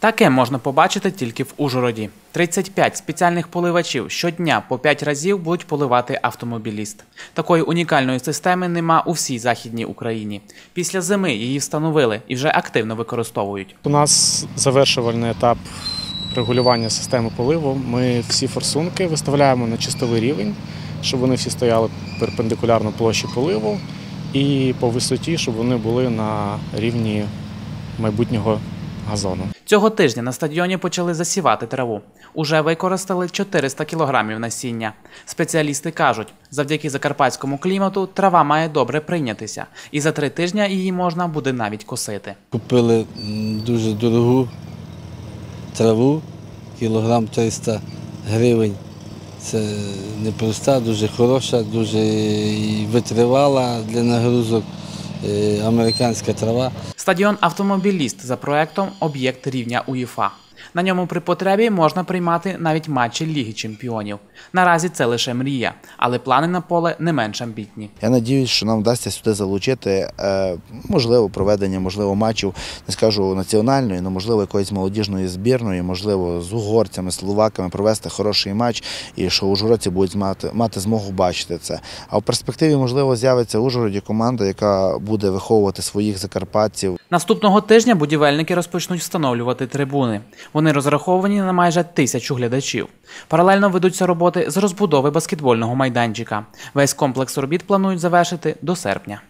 Таке можна побачити тільки в Ужгороді. 35 спеціальних поливачів щодня по 5 разів будуть поливати автомобіліст. Такої унікальної системи нема у всій західній Україні. Після зими її встановили і вже активно використовують. У нас завершувальний етап регулювання системи поливу. Ми всі форсунки виставляємо на чистовий рівень, щоб вони всі стояли перпендикулярно площі поливу, і по висоті, щоб вони були на рівні майбутнього газону. Цього тижня на стадіоні почали засівати траву. Уже використали 400 кілограмів насіння. Спеціалісти кажуть, завдяки закарпатському клімату трава має добре прийнятися, і за три тижні її можна буде навіть косити. Купили дуже дорогу траву, кілограм 300 гривень. Це непроста, дуже хороша, дуже витривала для нагрузок американська трава. Стадіон автомобіліст за проектом об'єкт рівня УЄФА. На ньому при потребі можна приймати навіть матчі Ліги Чемпіонів. Наразі це лише мрія, але плани на поле не менш амбітні. Я надіюсь, що нам вдасться сюди залучити е, можливо проведення, можливо, матчів, не скажу національної, але можливо якоїсь молодіжної збірної, можливо, з угорцями, словаками провести хороший матч, і що ужгородці будуть мати, мати змогу бачити це. А в перспективі, можливо, з'явиться в Ужгороді команда, яка буде виховувати своїх закарпатців. Наступного тижня будівельники розпочнуть встановлювати трибуни. Вони розраховані на майже тисячу глядачів. Паралельно ведуться роботи з розбудови баскетбольного майданчика. Весь комплекс робіт планують завершити до серпня.